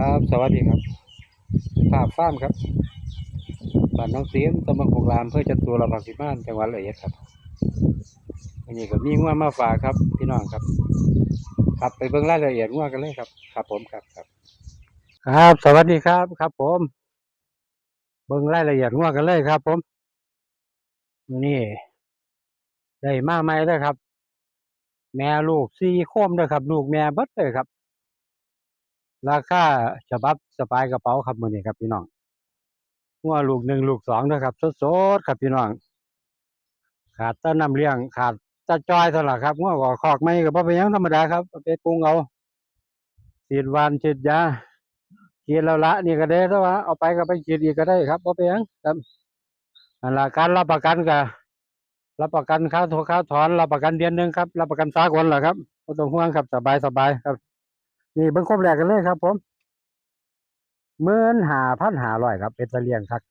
ครับ สวัสดีครับภาพฟ้ามครับบ้านน้องเสียมตำบลโคกรามเพื่อจะตัวระบาดสิบ้านจังหวัดเอียครับอันนี้ก็มีงัวมาฝากครับ พี่น้องครับ ครับไปเบิ่งรายละเอียดงัวกันเลยครับ ครับผมครับครับ ครับ สวัสดีครับครับ ผม เบิ่งรายละเอียดงัวกันเลยครับ ผมนี่ได้มาใหม่เลยครับ แม่ลูกสี่โคมด้วยครับ ลูกแม่เบิดเลยครับ ราคาฉบับสบายกระเป๋าครับมือนี้ครับพี่น้องงัวลูกหนึ่งลูกสองนะครับสดๆครับพี่น้อง ขาดต้นน้ำเลี้ยงขาดตะจอยเท่านั้นครับงัวก็คอกไม่ก็บ่เป็นหยังธรรมดาครับเอาไปปรุงเอาฉีดวานฉีดยาฉีดแล้วละนี่ก็ได้แต่ว่าเอาไปก็ไปฉีดอีกก็ได้ครับบ่เป็นหยังครับอันละการรับประกันก็รับประกันค่าโทรค่าถอนรับประกันเดือนหนึ่งครับรับประกันสากลแหละครับบ่ต้องห่วงครับสบายสบายครับ นี่เบิ่งครบแรกกันเลยครับ ผมเมื่นหาพันหาร้อยครับ เป็นตะเลียงครับ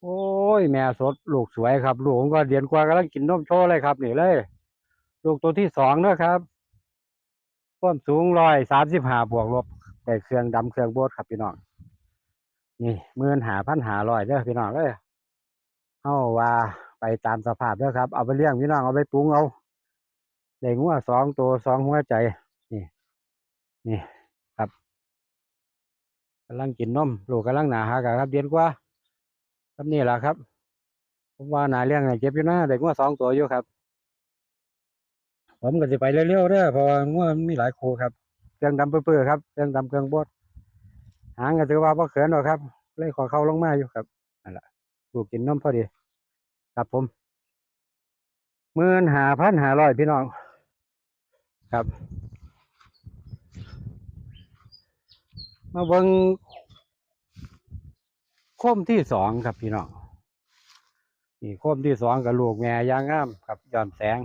โอ้ย แม่สดลูกสวยครับ ลูกผมก็เดือนกว่ากำลังกินนมโชว์เลยครับ นี่เลย ลูกตัวที่สองนะครับความสูงร้อยสามสิบห้าบวกลบแต่เครื่องดำเครื่องโบดครับพี่น้องนี่เมื่นหาพันหาร้อยเด้อพี่น้องเอ้ยเอาว่าไปตามสภาพเด้อครับ เอาไปเลี้ยงพี่น้องเอาไปปรุงเอาได้งัวสองตัวสองหัวใจ นี่ครับกำลังกินนมลูกกำลังหนาหากะครับเดือนกว่าครับนี่แหละครับ ผมว่าหนาเลี้ยงให้เก็บอยู่นะเด็กว่าสองตัวอยู่ครับ ผมก็จะไปเร็วๆเด้อเพราะว่างัวงมีหลายคู่ครับเครื่องดำเปื้อๆครับเครื่องดำเครื่องบดหางก็ถือว่าพ่เขินหรอกครับ เลยขอเข้าลงมาอยู่ครับนั่นแหละลูกกินนมพอดี ครับผมหมื่นหาพันหาร้อยพี่น้อง ครับ มาเบิ่งโคมที่สองครับพี่น้องนี่โคมที่สองกับลูกแม่ยางงามครับย้อนแสง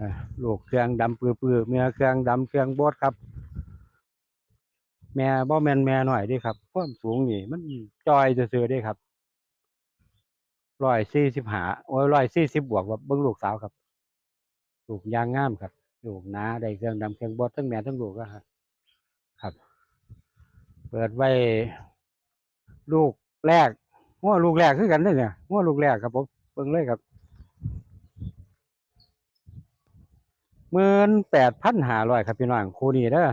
อลูกเครื่องดำปื้อๆเมียเครื่องดำเครื่องบดครับ แม่บ่แมนแม่หน่อยดิครับความสูงนี่ มันจอยซื่อๆเดิครับร้อยสี่สิบหาโอ้ยร้อยสี่สิบบวกแบบเบิ่งลูกสาวครับ ลูกยางงามครับ ลูกนาได้เครื่องดำเครื่องบดทั้งแม่ทั้งลูกก็ครับครับ เปิดไว้ลูกแรกง้อลูกแรกคือกันเด้เนี่ยง้อลูกแรกครับผมเบิ่งเลยครับหมื่นแปดพันห้าร้อยครับพี่น้องคู่นี้เด้อ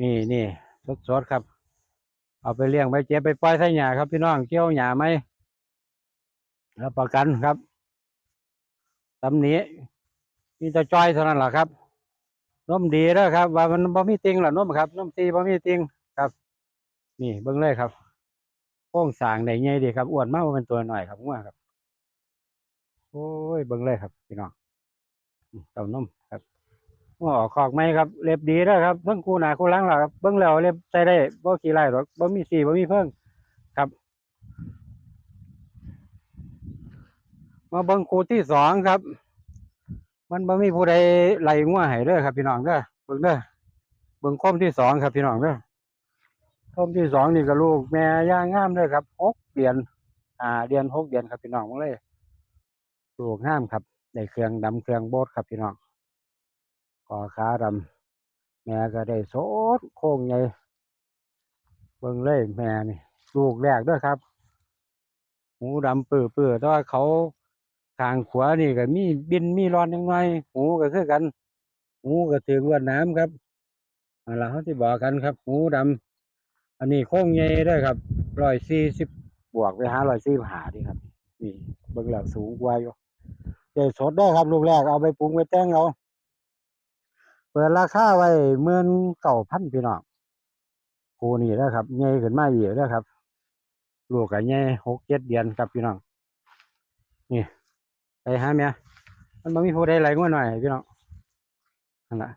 นี่นี่สดสดๆครับ เอาไปเลี้ยงไปเจ็บไปปล่อยใส่หญ้าครับพี่น้องเกี่ยวหญ้าไหมรับประกันครับตำนี้มีแต่จอยเท่านั้นแหละครับนมดีเด้อครับ ว่ามันบ่มีติงหรอน้มครับนมตีบ่มีติง ครับ นี่เบิ่งเลยครับโค้งสางได้ใหญ่ดีครับอ้วนมากว่าเป็นตัวหน่อยครับง่วงครับ โอ้ยเบิ่งเลยครับพี่น้องเต้านมครับง่วงออกคอกไหมครับ เล็บดีแล้วครับเพิ่งคูหนาคูหลังแล้วครับเบิ่งแล้วเล็บใส่ได้บ่ขี้ไล่หรอกบ่มีสีบ่มีเพิ่งครับมาเบิ่งคูที่สองครับ มันบ่มีผู้ใดไล่ง่วงให้เด้ครับ พี่น้องเด้อเบิ่งเด้อเบิ่งคมที่สองครับพี่น้องเด้อ ต้มที่สองนี่ก็ลูกแม่ย่างงามเลยครับหกเดือน อ่าเดือนหกเดือนครับพี่น้องมาเลยลูกงามครับได้เครื่องดำเครื่องโบดครับพี่น้องคอขาดำแม่ก็ได้โสดโค้งใหญ่เบิ่งเลยแม่นี่ลูกแรกด้วยครับหูดำเปื้อเปื้อๆแต่ว่าเขาทางขวานี่ก็มีบินมีรอนยังไงหูก็คือกันหูก็ถึงลวดน้ำครับอันละเขาที่บอกกันครับหูดำ อันนี้โค้งใหญ่ด้วยครับร้อยสี่สิบบวกไปหาร้อยสี่หาดีครับ นี่เบิ่งแล้วสูงกว่าอยู่เดี๋ยวสดได้ครับลูกแรกเอาไปปรุงไปแต่งเอาเปิดราคาไว้เมื่นเก่าพันพี่น้องโคนี่นะครับใหญ่ขึ้นมาเยอีกนะครับลูกก็ใหญ่หกเจ็ดเดือนครับพี่น้องนี่ไปหาเมียมันบ่มีผู้ใดไหลงัวหน่อยพี่น้องนั่นแหละ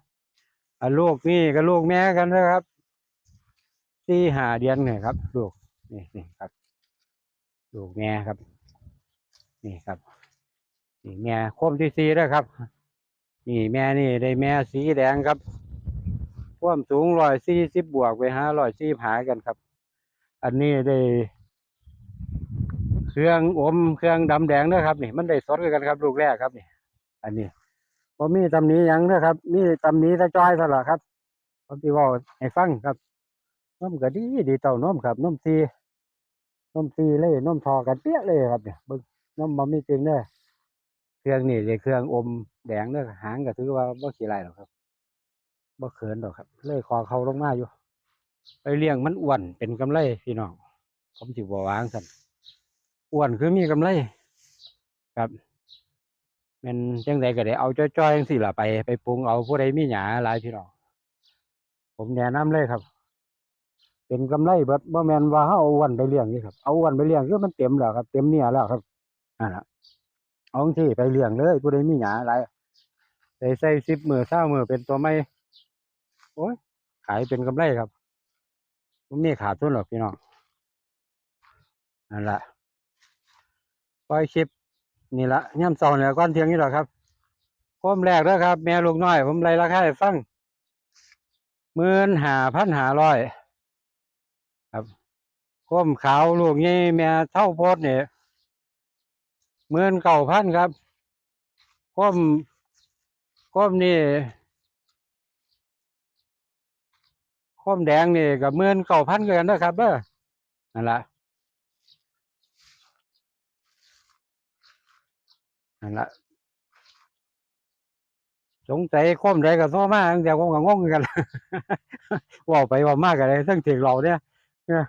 อะลูกนี่กับลูกแม่กันนะครับ สี่หาเดือนเนี่ยครับลูกนี่นี่ครับลูกแม่ครับ นี่ครับนี่แม่โคมที่สี่แล้วครับ นี่แม่นี่ได้แม่สีแดงครับความสูงร้อยสี่สิบบวกไปหาร้อยสี่หากันครับ อันนี้ได้เครื่องอมเครื่องดำแดงนะครับนี่มันได้สดกันครับลูกแรกครับนี่อันนี้ผมมีตำนี้ยังนะครับ มีตำนี้ตะจ้อยเท่าไหร่ครับผมที่ว่าให้ฟังครับ นมก็ดีดีเต้านมครับนมซีนมซีเลยนมทอกันเปี้ยเลยครับเนี่ยบิ่งนมบ่มีจริงเด้อเครื่องนี่เลยเครื่องอมแดงเด้อหางก็ถือว่าบ่ขี้ไรหรอกครับบ่เขินดอกครับ เลยคอเขาลงมาอยู่ ไปเลี้ยงมันอ้วนเป็นกำไรพี่น้องผมสิบ่วางสั่นอ้วนคือมีกำไรครับมันจังใดก็ได้เอาจ้อยๆจังซี่ล่ะไป ไปปรุงเอาผู้ใดมีหยาหลายพี่น้องผมแนะนำเลยครับ เป็นกำไรเบิดบ่แมนว่าเฮาเอาอ้วนไปเลี้ยงนี่ครับเอาอ้วนไปเลี้ยงคือมันเต็มแล้วครับ เต็มเนี่ยแล้วครับนั่นล่ะเอาที่ไปเลี้ยงเลยผู้ใดมีหยาหลายใส่ใส่10มื้อ20มื้อเป็นตัวใหม่โอ้ยขายเป็นกำไรครับบ่มีขาดทุนหรอกพี่น้องนั่นละปล่อยคลิปนี่ละย่ำเช้าเนี่ยก่อนเทียงนี่แหละครับโคมแรกเด้อครับ แม่ลูกน้อย ผมไล่ราคาให้ฟัง15,500 ครับก้มขาวลูกนี่แม่เท่าโพดเนี่ยเมื่นเก่าพันครับก้มก้มนี่ก้มแดงนี่กับเมื่นเก่าพันกันนะครับเด้อนั่นละนั่นละสงสัยก้มใดกับโซ่มาตั้งแต่ผมก็งงกันว่าไปว่ามากกันเลยทั้งถึงเราเนี่ย เนี่ย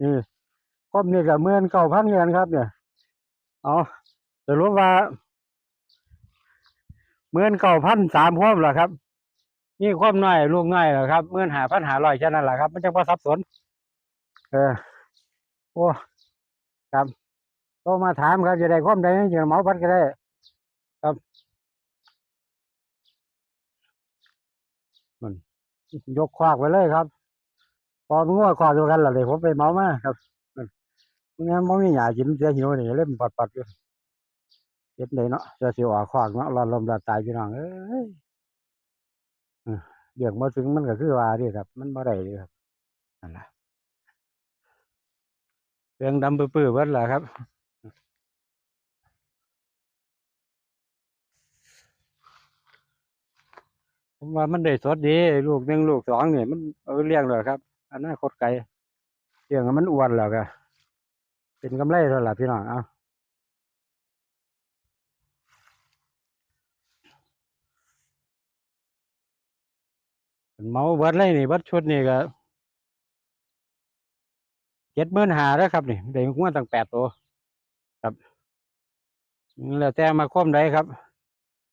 นี่ก้มนี่กับเมื่นเก่าพันกันครับ เนี่ย เอาสรุปว่าเมื่อนเก่าพันสามควบเหรอครับนี่ควบน้อยลูกน้อยเหรอครับเมื่อนหาพันหาร้อยแค่นั้นแหละครับมันจะพอสับสนเออโอ้ครับโทรมาถามครับจะได้ความใดจะเหมาพันก็ได้ ครับมันยกควักไปเลยครับ องัวควักเดียวกันหละเลยผมไปเมามาครับมันไม่งั้นมันไม่อยากินเสียหิวนี่เล่มปัดปัดๆอยู่เฮ็ดเลยเนาะจะสิออกขวากเนาะรอนลมรอดตายพี่น้องเอ้ยเออเรื่องบ่ถึงมันก็คือว่าด้ครับ มันบ่ได้ด้ครับนั่นล่ะเรื่องดำปื้อๆเบิดล่ะครับผมว่ามันได้สดดี ลูกหนึ่งลูกสองเนี่ยมันเอาไปเลี้ยงแล้วครับ อนาคตไกลเลี้ยงมันอ้วนแล้วก็เป็นกำไรแล้วล่ะพี่น้องเอาเมาเบิดเลยนี่เบิดชุดนี่ก็เจ็ดหมื่นหาแล้วครับนี่ได้หัวตั้งแปดตัวครับแล้วแต่มาคมได้ครับ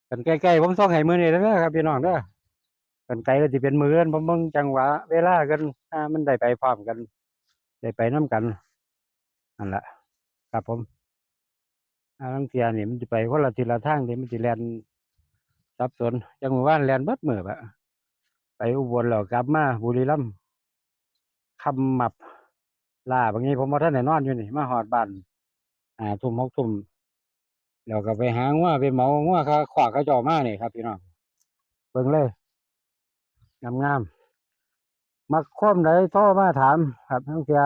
กันใกล้ๆผมส่องให้มือนี่แล้วนะครับพี่น้องเด้อ กันไกลก็สิเป็นมือกันผมบิ่งจังหวะเวลากันอ่ามันได้ไปพร้อมกัน ได้ไปน้กันนั่นแหละครับผมอาลังเทียนี่มันจะไปคนละทิศละทางเดี๋ยมันจะแลนสับสนจังหวะแลนเบิดมือปะไปอุบลแล้วกลับมาบุรีรัมย์คำมับลาบางทีผมมาท่านไหนนอนอยู่นี่มาหอดบ้านอ่าทุ่มหกทุ่มแล้วก็ไปหางัวไปเหมางัวเขาขวากเขาเจอมานี่ครับพี่น้องเบิ่งเลย งามๆมักคว่ำใดโทรมาถาม ครับทั้งเทีย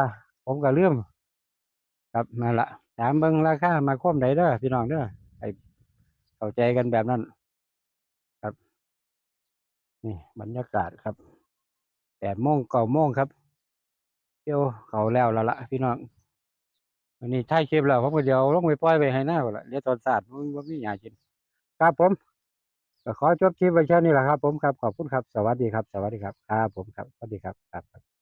ผมก็เลื่อมครับนั่นละถามเบิ่งราคามาคว่ำใดเด้อพี่น้องเด้อให้เข้าใจกันแบบนั้น ครับ นี่บรรยากาศครับแปดโมงเก้าโมงครับเที่ยวเขาแล้วละละพี่น้องวันนี้ท้ายคลิปแล้วผมก็เดี๋ยวลงไปปล่อยไปให้หน้าก่อนละเดี๋ยวตอนศาสตร์มันว่ามีหยากินครับผม ก็ขอจบคลิปไว้แค่นี้แหละครับ ผมครับ ขอบคุณครับ สวัสดีครับ สวัสดีครับ ครับผมครับ สวัสดีครับครับ